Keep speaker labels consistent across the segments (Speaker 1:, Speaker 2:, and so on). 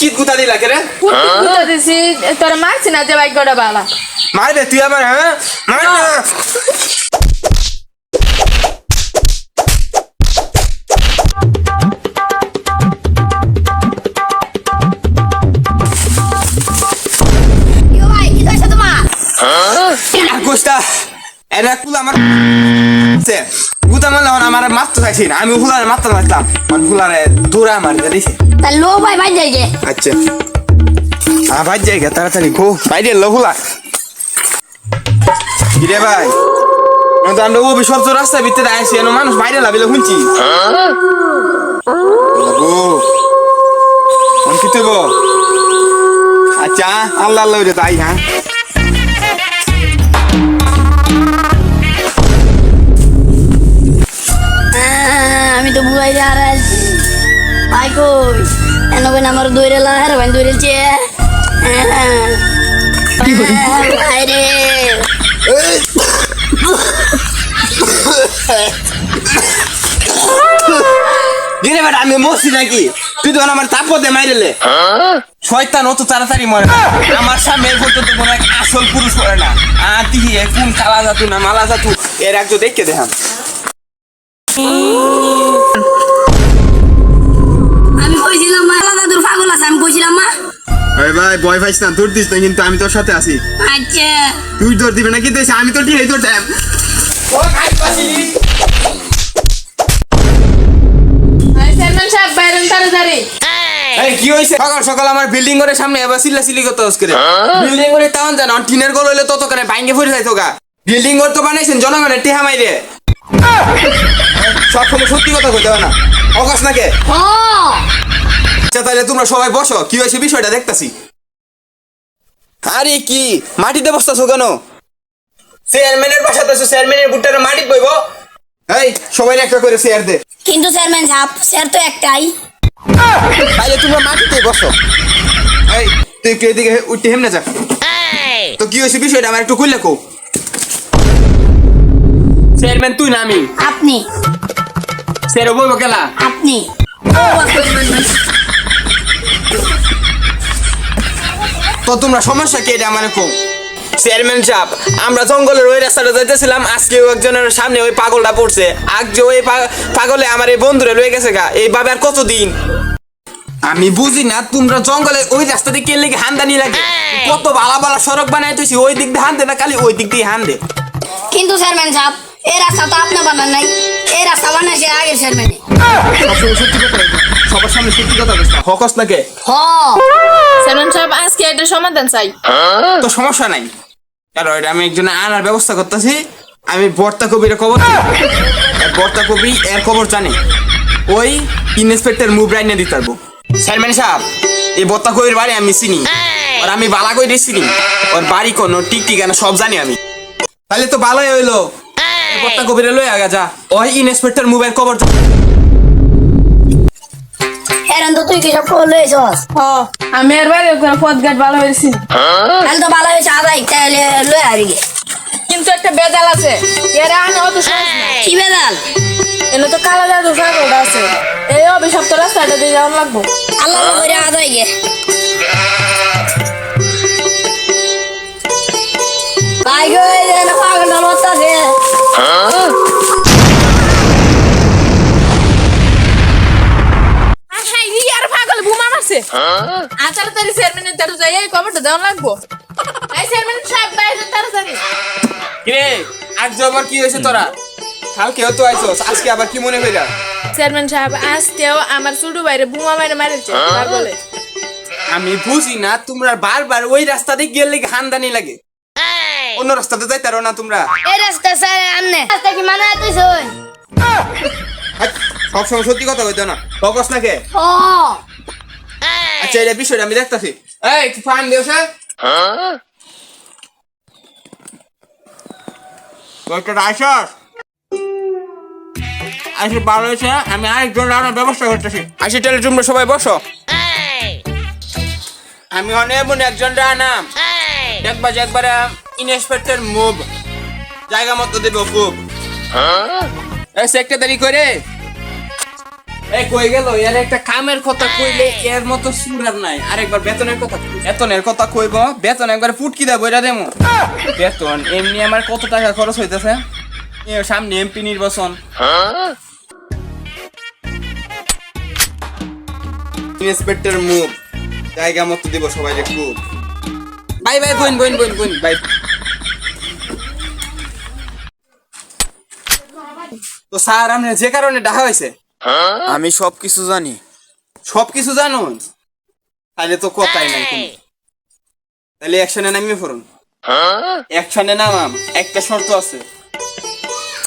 Speaker 1: কুচ্চিত গুতা দিলা কেরে রে
Speaker 2: বুঝতে দিছি তোর মারছি না যে ভাগ্যটা বালা
Speaker 1: মারবে তুই আবার হ্যাঁ মার এরা কুল আমার সে গুতা মারলে আমার মারতে চাইছি না আমি হুলারে মারতে চাইছিলাম। মানে হুলারে দৌড়া মারি দিছে।
Speaker 3: তা লো ভাই ভাই যাই গে
Speaker 1: আচ্ছা হ্যাঁ ভাই তাড়াতাড়ি গো ভাই রে কিরে ভাই? আমরা ওবি সব তো রাস্তার ভিতরে এনো মানুষ বাইরে লাভিলে শুনছি। আচ্ছা আল্লাহ আল্লাহ তাই হ্যাঁ?
Speaker 3: যা আছি ভাই কই? এন কই আমার দৌড়ে লা ভাই দৌড়েছে ভাই রে।
Speaker 1: কিরে বেটা আমি মরছি নাকি? তুই তো আমার তাপতে মাইরেলে। শয়তান অত তাড়াতাড়ি মরে আমার সামনে পর্যন্ত কোনো এক আসল পুরুষ মরে না। আর তুই কোন কালা জাতু না মালা জাতু এর একজন দেখে দেখাম ভয় পাইস না দিস না কিন্তু আমি তোর সাথে আছি।
Speaker 3: আচ্ছা।
Speaker 1: তুই দিবে না কিন্তু আমি ঠিক দেব?
Speaker 2: চেয়ারম্যান সাহেব বাইরেন তাড়াতাড়ি।
Speaker 1: এই কি হইছে? সকাল সকাল আমার বিল্ডিং ঘরের সামনে এবার সিল্লা সিলি করতে হস করে বিল্ডিং ঘরে তাওন জানো টিনের ঘর হইলে তত করে ভাঙ্গে পড়ে যাইতো গা। বিল্ডিং ঘর তো বানাইছেন জনগণের টেহা মাইরে। সব সময় সত্যি কথা কইতে না। অকাশ নাকে?
Speaker 3: ও
Speaker 1: আচ্ছা তাহলে তোমরা সবাই বসো কি হয়েছে বিষয়টা দেখতাছি। আরে কি? মাটিতে বসতাছো কেন? চেয়ারম্যানের বাসাতে আছো চেয়ারম্যানের বুটটারে মাটি বইব। এই সবাই একটা করে চেয়ার দে।
Speaker 3: কিন্তু চেয়ারম্যান সাহেব স্যার তো একটাই।
Speaker 1: তাহলে তোমরা মাটিতে বসো। এই তুই একটু এদিকে উঠতে হেমনে যা। তো কি হয়েছে বিষয়টা আমার একটু খুললে কো চেয়ারম্যান তুই না আমি।
Speaker 3: আপনি।
Speaker 1: চেয়ার বইব কেলা?
Speaker 3: আপনি।
Speaker 1: তো তোমরা সমস্যা কি এটা আমার কো? চেয়ারম্যান সাহেব আমরা জঙ্গলের ওই রাস্তাটা যাইতেছিলাম আজকে একজনের সামনে ওই পাগলটা পড়ছে। আজকে ওই পাগলে আমার এই বন্ধুরে লয়ে গেছে গা এইভাবে আর কতদিন? আমি বুঝি না তোমরা জঙ্গলে ওই রাস্তা দিয়ে কেলে হান্দানি লাগে? কত বালা বালা সড়ক বানাই তুই ওই দিক দিয়ে হান্দে না খালি ওই দিক দিয়ে হান্দে।
Speaker 3: কিন্তু চেয়ারম্যান সাহেব এই রাস্তা তো আপনি বানান নাই। এই রাস্তা বানাইছে আগের চেয়ারম্যানে
Speaker 1: সত্যি কথা সামনে সত্যি কথা বলছ। হকস নাকে
Speaker 3: হ।
Speaker 2: চেয়ারম্যান সাহেব আজকে এটা সমাধান চাই।
Speaker 1: তো সমস্যা নাই। কারণ এটা আমি একজনে আনার ব্যবস্থা করতেছি। আমি বর্তা কবির খবর বর্তা কবি এর খবর জানে। ওই ইন্সপেক্টর মুভ রাইনে দিতে পারব। চেয়ারম্যান সাহেব এই বর্তা কবির বাড়ি আমি চিনি। আর আমি বালা কই চিনি। ওর বাড়ি কোন টিক ঠিকানা সব জানি আমি। তাহলে তো ভালোই হইল। বর্তা কবিরে লই আগা যা। ওই ইন্সপেক্টর মুভের খবর জানে।
Speaker 3: এরন তো তুই কি সব খবর লইছস?
Speaker 2: হ আমি আর বাইরে কোনো পথ ঘাট ভালো হয়েছি
Speaker 3: তাহলে তো ভালো হয়েছে আদাই তাহলে লই গে
Speaker 2: কিন্তু একটা বেজাল আছে এরা আনা অত সহজ না।
Speaker 3: কি বেদাল
Speaker 2: এনে তো কালা জাদু পাগলটা আছে। এই অভিশপ্ত রাস্তাটা দিয়ে যাওয়ার লাগবো।
Speaker 3: আল্লাহ করে আদাই গে। ভাই গো এই যে না পাগল
Speaker 2: তাড়াতাড়ি চেয়ারম্যানের তাড়ু যাই এই দেওয়া লাগবো? এই চেয়ারম্যান সাহেব বাইরে তাড়াতাড়ি।
Speaker 1: কিরে আজ আবার কি হয়েছে তোরা? কালকে হয়তো আইসস আজকে আবার কি মনে হইলা?
Speaker 2: চেয়ারম্যান সাহেব আজ আজকেও আমার ছোট বাইরে বুমা মারে মারেছে পাগলে
Speaker 1: আমি বুঝি না তোমরা বারবার ওই রাস্তা দিয়ে গেলে হান্দানি লাগে? অন্য রাস্তাতে যাইতারো না তোমরা।
Speaker 3: এই রাস্তা স্যার আননে রাস্তা কি মানে শোন
Speaker 1: হাট, সবসময় সত্যি কথা কইতো না। ফোকাস না কে
Speaker 3: ও
Speaker 1: আচ্ছা এটা বিষয়টা আমি দেখতাছি। এই, একটু ফান দিও স্যার আইসস? আসে ভালো হয়েছে, আমি আরেকজন রান্নার ব্যবস্থা করতেছি। আসি তাহলে তোমরা সবাই বসো। আমি অনেক এমন একজন রানাম দেখবা যে একবার ইন্সপেক্টর মুভ জায়গা মতো দেব খুব। সেক্রেটারি করে। এই কই গেল? এর একটা কামের কথা কইলে এর মতো সুরার নাই? আরেকবার বেতনের কথা কই। বেতনের কথা কইব? বেতন একবার ফুটকি দা বইরা দেমু বেতন এমনি আমার কত টাকা খরচ হইতেছে? সামনে এমপি নির্বাচন। ইন্সপেক্টর মুভ জায়গা মতো দিব সবাই খুব। বাই বাই বইন বইন বইন বইন বাই। তো স্যার যে কারণে ডাকা হয়েছে
Speaker 4: আমি সব কিছু জানি।
Speaker 1: সব কিছু জানো তাহলে তো কথাই নাই কোনো। তাহলে অ্যাকশনে নামিয়ে পড়ুন। অ্যাকশনে নামাম। একটা শর্ত আছে।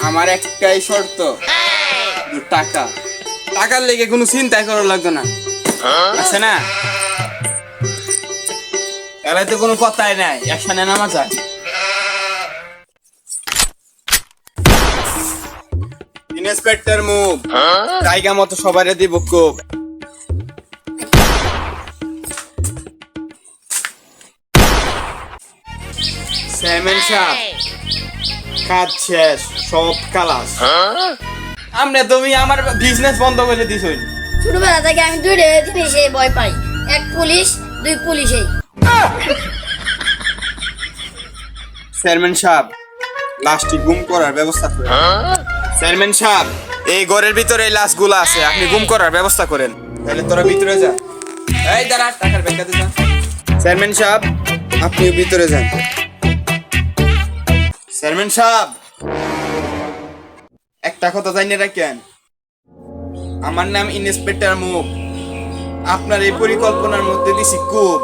Speaker 1: আমার একটাই শর্ত। টাকা। টাকার লেগে কোনো চিন্তাই করা লাগতো না। আছে না? এলাই তো কোনো কথাই নাই। অ্যাকশনে নামা যায়। ইন্সপেক্টর মুভ জায়গা মতো সবারে দিব কোপ সেমেন সাপ কাজ শেষ সব কালাস আমনে তুমি আমার বিজনেস বন্ধ করে দিছই
Speaker 3: ছোটবেলা থেকে আমি দুইটা জিনিসে ভয় পাই। এক পুলিশ দুই পুলিশে।
Speaker 1: চেয়ারম্যান সাহেব লাশটি গুম করার ব্যবস্থা করেন চেয়ারম্যান সাহেব এই ঘরের ভিতরে এই লাশগুলো আছে আপনি গুম করার ব্যবস্থা করেন। তাহলে তোরা ভিতরে যা। এই দাঁড়া টাকার ব্যাংকাতে যা চেয়ারম্যান সাহেব আপনি ভিতরে যান। চেয়ারম্যান সাহেব একটা কথা জানিয়ে রাখেন। আমার নাম ইন্সপেক্টর মুখ। আপনার এই পরিকল্পনার মধ্যে দিছি খুব